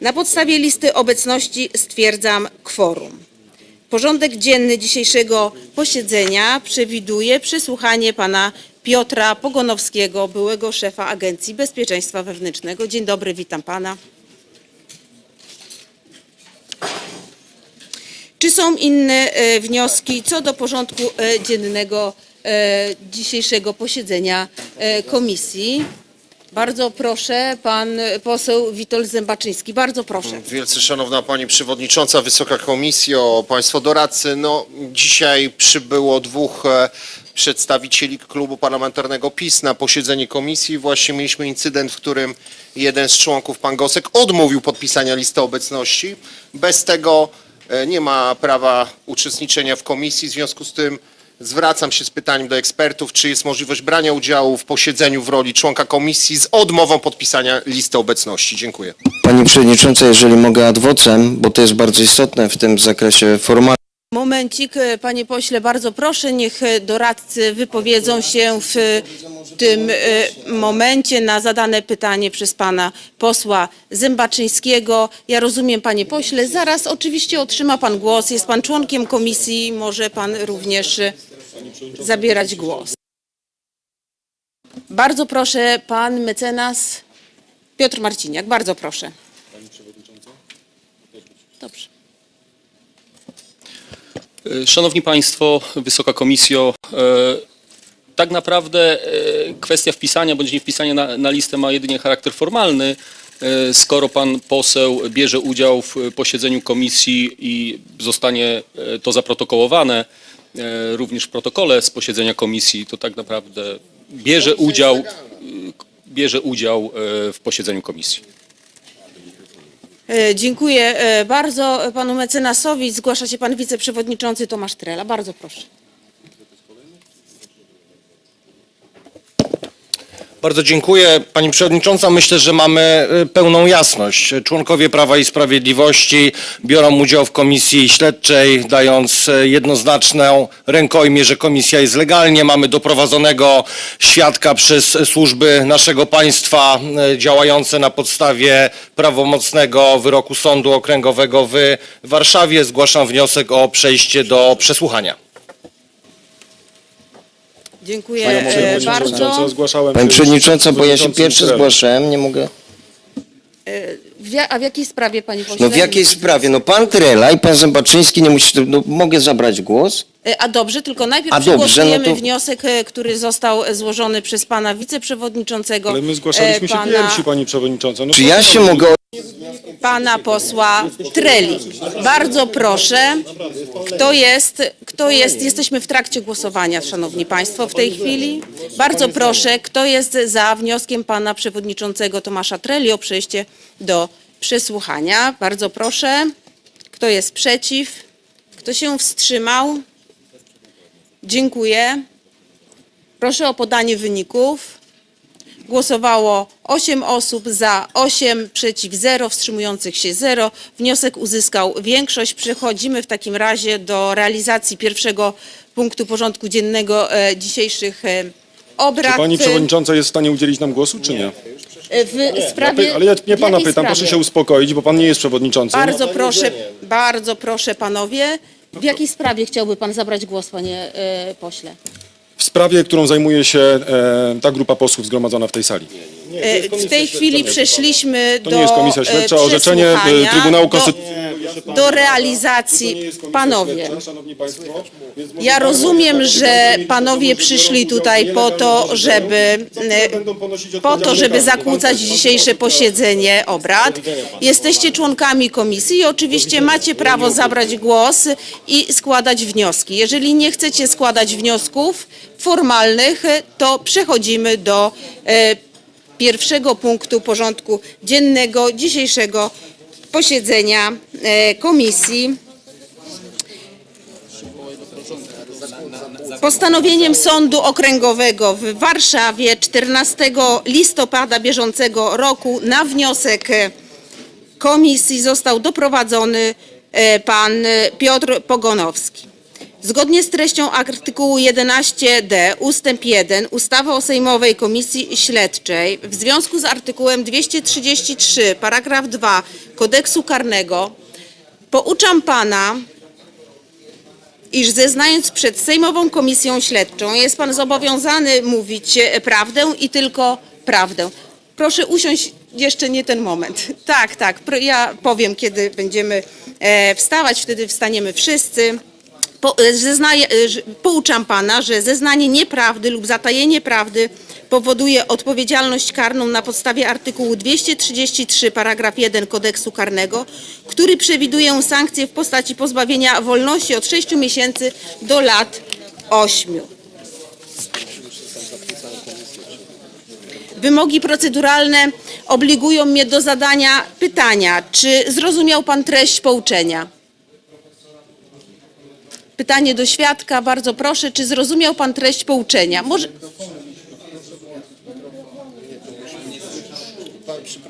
Na podstawie listy obecności stwierdzam kworum. Porządek dzienny dzisiejszego posiedzenia przewiduje przesłuchanie pana Piotra Pogonowskiego, byłego szefa Agencji Bezpieczeństwa Wewnętrznego. Dzień dobry, witam pana. Czy są inne e, wnioski co do porządku e, dziennego e, dzisiejszego posiedzenia komisji? Bardzo proszę, pan poseł Witold Zębaczyński. Bardzo proszę. Wielce Szanowna Pani Przewodnicząca, Wysoka Komisjo, Państwo doradcy, no dzisiaj przybyło dwóch e, przedstawicieli klubu parlamentarnego PiS na posiedzenie komisji. Właśnie mieliśmy incydent, w którym jeden z członków, pan Gosek, odmówił podpisania listy obecności. Bez tego e, nie ma prawa uczestniczenia w komisji, w związku z tym zwracam się z pytaniem do ekspertów, czy jest możliwość brania udziału w posiedzeniu w roli członka komisji z odmową podpisania listy obecności. Dziękuję. Pani Przewodnicząca, jeżeli mogę ad vocem, bo to jest bardzo istotne w tym zakresie formalnym. Momencik, panie pośle, bardzo proszę, niech doradcy wypowiedzą się w tym e, momencie na zadane pytanie przez pana posła Zębaczyńskiego. Ja rozumiem, panie pośle, zaraz oczywiście otrzyma pan głos, jest pan członkiem komisji, może pan również e, zabierać głos. Bardzo proszę, pan mecenas Piotr Marciniak, bardzo proszę. Dobrze. Szanowni Państwo, Wysoka Komisjo, e, tak naprawdę e, kwestia wpisania bądź nie wpisania na, na listę ma jedynie charakter formalny. E, Skoro pan poseł bierze udział w posiedzeniu komisji i zostanie to zaprotokołowane, również w protokole z posiedzenia komisji, to tak naprawdę bierze udział, bierze udział e, w posiedzeniu komisji. E, Dziękuję e, bardzo panu mecenasowi. Zgłasza się pan wiceprzewodniczący Tomasz Trela. Bardzo proszę. Bardzo dziękuję. Pani Przewodnicząca, myślę, że mamy y, pełną jasność. Członkowie Prawa i Sprawiedliwości biorą udział w komisji śledczej, dając y, jednoznaczną rękojmię, że komisja jest legalnie. Mamy doprowadzonego świadka przez służby naszego państwa y, działające na podstawie prawomocnego wyroku Sądu Okręgowego w Warszawie. Zgłaszam wniosek o przejście do przesłuchania. Dziękuję e, bardzo. Zgłaszałem Pani Przewodnicząca, bo ja się przewodniczącym pierwszy zgłaszałem, nie mogę. W, ja- a w jakiej sprawie, panie pośle? No w jakiej sprawie? No pan Trela i pan Zębaczyński nie musi, no mogę zabrać głos? E, A dobrze, tylko najpierw A dobrze, przegłosujemy no to- wniosek, e, który został e, złożony przez pana wiceprzewodniczącego. Ale my zgłaszaliśmy e, się pierwsi, pani przewodnicząca. No Czy proszę ja się mogę pana posła Treli. Bardzo proszę. Kto jest, kto jest, jesteśmy w trakcie głosowania, szanowni państwo, w tej chwili. Bardzo proszę, kto jest za wnioskiem pana przewodniczącego Tomasza Treli o przejście do przesłuchania. Bardzo proszę. Kto jest przeciw? Kto się wstrzymał? Dziękuję. Proszę o podanie wyników. Głosowało 8 osób za, 8 przeciw, 0, wstrzymujących się 0. Wniosek uzyskał większość. Przechodzimy w takim razie do realizacji pierwszego punktu porządku dziennego e, dzisiejszych e, obrad. Czy pani przewodnicząca jest w stanie udzielić nam głosu, czy nie? E, W sprawie, Ale ja nie w pana jakiej pytam, proszę sprawie? się uspokoić, bo pan nie jest przewodniczącym. Bardzo proszę, bardzo proszę panowie. W jakiej sprawie chciałby pan zabrać głos, panie e, pośle? W sprawie, którą zajmuje się e, ta grupa posłów zgromadzona w tej sali. E, W tej chwili przeszliśmy To do nie jest komisja e, śledcza, orzeczenie e, przesłuchania, Trybunału do- Konstytucyjnego. Do realizacji. Panowie, ja rozumiem, że panowie przyszli tutaj w po to, żeby, po to, żeby zakłócać dzisiejsze posiedzenie obrad. Jesteście członkami komisji i oczywiście macie prawo zabrać głos i składać wnioski. Jeżeli nie chcecie składać wniosków formalnych, to przechodzimy do e, pierwszego punktu porządku dziennego dzisiejszego posiedzenia e, komisji. Postanowieniem Sądu Okręgowego w Warszawie 14 listopada bieżącego roku na wniosek komisji został doprowadzony e, pan Piotr Pogonowski. Zgodnie z treścią artykułu 11d ustęp 1 ustawy o Sejmowej Komisji Śledczej w związku z artykułem 233 paragraf 2 Kodeksu Karnego pouczam pana, iż zeznając przed Sejmową Komisją Śledczą jest pan zobowiązany mówić prawdę i tylko prawdę. Proszę usiąść, jeszcze nie ten moment. Tak, tak, ja powiem, kiedy będziemy e, wstawać, wtedy wstaniemy wszyscy. Po, e, zeznaję, e, pouczam pana, że zeznanie nieprawdy lub zatajenie prawdy powoduje odpowiedzialność karną na podstawie artykułu 233 paragraf 1 kodeksu karnego, który przewiduje sankcje w postaci pozbawienia wolności od 6 miesięcy do lat 8. Wymogi proceduralne obligują mnie do zadania pytania, czy zrozumiał pan treść pouczenia? Pytanie do świadka, bardzo proszę, czy zrozumiał pan treść pouczenia? Może...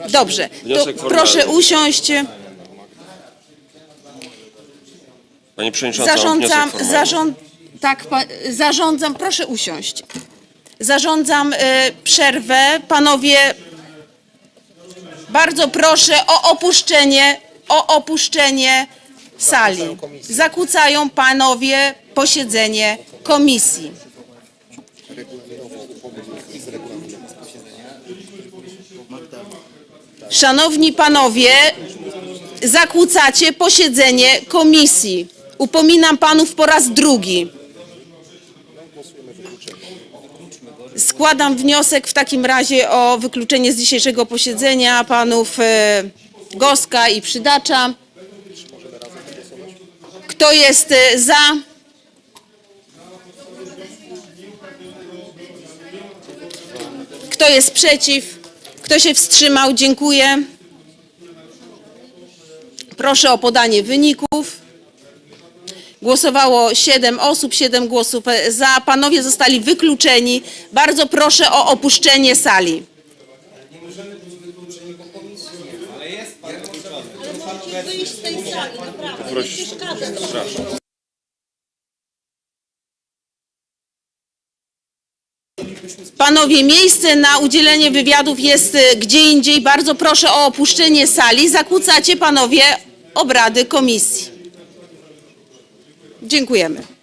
Dobrze, to proszę usiąść. Pani Przewodnicząca, Zarządzam, zarząd, tak, pa, zarządzam, proszę usiąść. Zarządzam e, przerwę. Panowie, bardzo proszę o opuszczenie, o opuszczenie sali. Zakłócają panowie posiedzenie komisji. Szanowni panowie, zakłócacie posiedzenie komisji. Upominam panów po raz drugi. Składam wniosek w takim razie o wykluczenie z dzisiejszego posiedzenia panów e, Goska i Przydacza. Kto jest e, za? Kto jest przeciw? Kto się wstrzymał? Dziękuję. Proszę o podanie wyników. Głosowało 7 osób, 7 głosów za. Panowie zostali wykluczeni. Bardzo proszę o opuszczenie sali. Panowie, miejsce na udzielenie wywiadów jest e, gdzie indziej. Bardzo proszę o opuszczenie sali. Zakłócacie panowie obrady komisji. Dziękujemy.